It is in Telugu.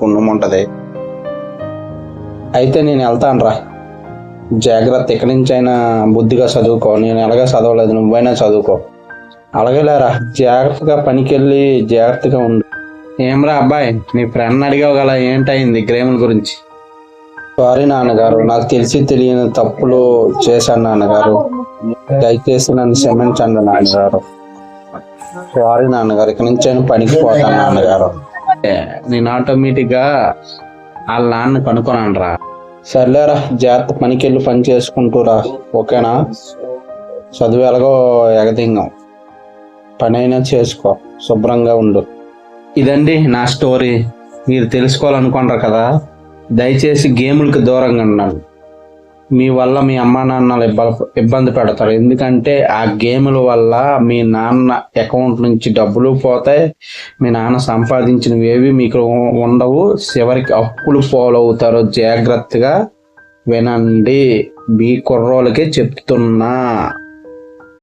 పుణ్యం ఉంటుంది అయితే నేను వెళ్తాను రా జాగ్రత్త ఇక్కడి నుంచైనా అయినా బుద్ధిగా చదువుకో. నేను ఎలాగా చదవలేదు నువ్వైనా చదువుకో. అలాగేలేరా జాగ్రత్తగా పనికి వెళ్ళి జాగ్రత్తగా ఉండు. ఏమ్రా అబ్బాయి నీ ఫ్రెండ్ అడిగావు కదా ఏంటయింది గ్రేముల గురించి? సారీ నాన్నగారు నాకు తెలిసి తెలియని తప్పులు చేశాను నాన్నగారు. దయచేసి నన్ను క్షమించండి నాన్నగారు. సారీ నాన్నగారు ఇక్కడి నుంచి పనికి పోతాను నాన్నగారు. నేను ఆటోమేటిక్గా వాళ్ళ నాన్న కనుక్కున్నాను రా. సర్లేరా జాగ్రత్త పనికి వెళ్ళి పని చేసుకుంటూరా ఓకేనా? చదువు ఎలాగో ఎగదింగం. పని అయినా చేసుకో శుభ్రంగా ఉండు. ఇదండి నా స్టోరీ మీరు తెలుసుకోవాలనుకుంటారు కదా? దయచేసి గేములకు దూరంగా ఉండండి. మీ వల్ల మీ అమ్మా నాన్నలు ఇబ్బంది పెడతారు. ఎందుకంటే ఆ గేముల వల్ల మీ నాన్న అకౌంట్ నుంచి డబ్బులు పోతాయి మీ నాన్న సంపాదించినవి ఏవి మీకు ఉండవు చివరికి అప్పులు పోలవుతారు. జాగ్రత్తగా వినండి. మీ కుర్రోళ్ళకే చెప్తున్నా.